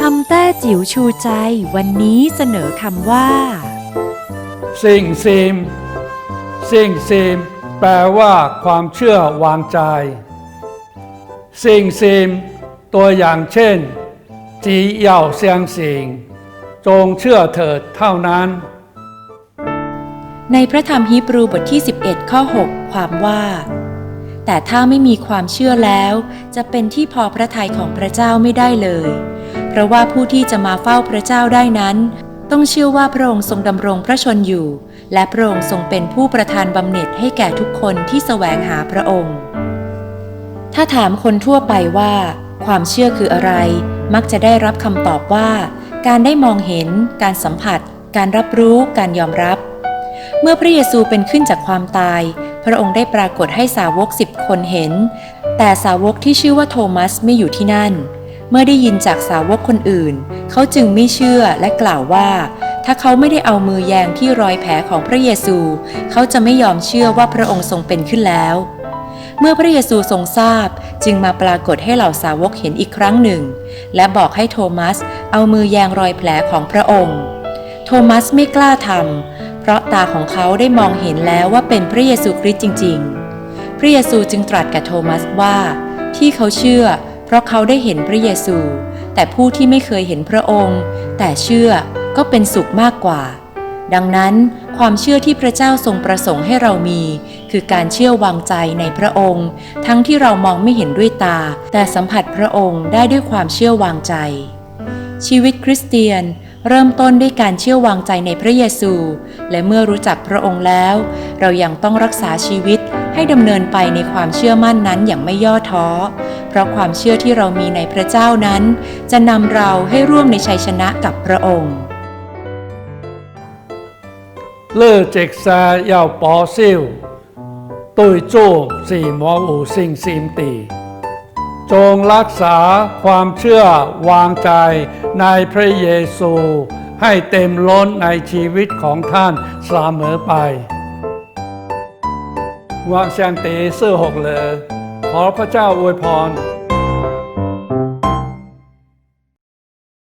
คำแต้จิ๋วชูใจวันนี้เสนอคำว่า สิ่งซีมสิ่งซีมแปลว่าความเชื่อวางใจ สิ่งซีมตัวอย่างเช่นจีเหย่าเซียงสิง จงเชื่อเถิดเท่านั้น ในพระธรรมฮีบรูบทที่ 11 ข้อ 6 ความว่า แต่ถ้าไม่มีความเชื่อแล้ว จะเป็นที่พอพระทัยของพระเจ้าไม่ได้เลย เพราะว่าผู้ที่จะมาเฝ้าพระเจ้าได้นั้น ต้องเชื่อว่าพระองค์ทรงดำรงพระชนอยู่ และพระองค์ทรงเป็นผู้ประทานบำเหน็จให้แก่ทุกคนที่แสวงหาพระองค์ ถ้าถามคนทั่วไปว่า ความเชื่อคืออะไร มักจะได้รับคำตอบว่า การได้มองเห็น การสัมผัส การรับรู้ การยอมรับ เมื่อพระเยซูเป็นขึ้นจากความตาย พระองค์ได้ปรากฏให้สาวกสิบคนเห็น แต่สาวกที่ชื่อว่าโทมัสไม่อยู่ที่นั่น เมื่อได้ยินจากสาวกคนอื่น เขาจึงไม่เชื่อและกล่าวว่า ถ้าเขาไม่ได้เอามือแยงที่รอยแผลของพระเยซู เขาจะไม่ยอมเชื่อว่าพระองค์ทรงเป็นขึ้นแล้ว เมื่อพระเยซูทรงทราบจึงมาปรากฏให้เหล่าสาวกเห็นอีกครั้งหนึ่ง และบอกให้โทมัสเอามือแยงรอยแผลของพระองค์ โทมัสไม่กล้าทำเพราะตาของเขาได้มองเห็นแล้วว่าเป็นพระเยซูคริสต์จริง ๆ พระเยซูจึงตรัสกับโทมัสว่า ที่เขาเชื่อ เพราะเขาได้เห็นพระเยซู แต่ผู้ที่ไม่เคยเห็นพระองค์ แต่เชื่อก็เป็นสุขมากกว่า ดังนั้นความเชื่อที่พระเจ้าทรงประสงค์ให้เรามี คือการเชื่อวางใจในพระองค์ ทั้งที่เรามองไม่เห็นด้วยตา แต่สัมผัสพระองค์ได้ด้วยความเชื่อวางใจ ชีวิตคริสเตียนเริ่มต้นด้วยการเชื่อวางใจในพระเยซู และเมื่อรู้จักพระองค์แล้ว เรายังต้องรักษาชีวิตให้ดำเนินไปในความเชื่อมั่นนั้นอย่างไม่ย่อท้อ เพราะความเชื่อที่เรามีในพระเจ้านั้น จะนำเราให้ร่วมในชัยชนะกับพระองค์ เล่อเจกซา要保守对做สี่หมออูสิ่งสิมตี จงรักษาความเชื่อวางใจในพระเยซู ให้เต็มล้นในชีวิตของท่านเสมอไปวางเซียงเตเสื้อหกเลย ขอพระเจ้าอวยพร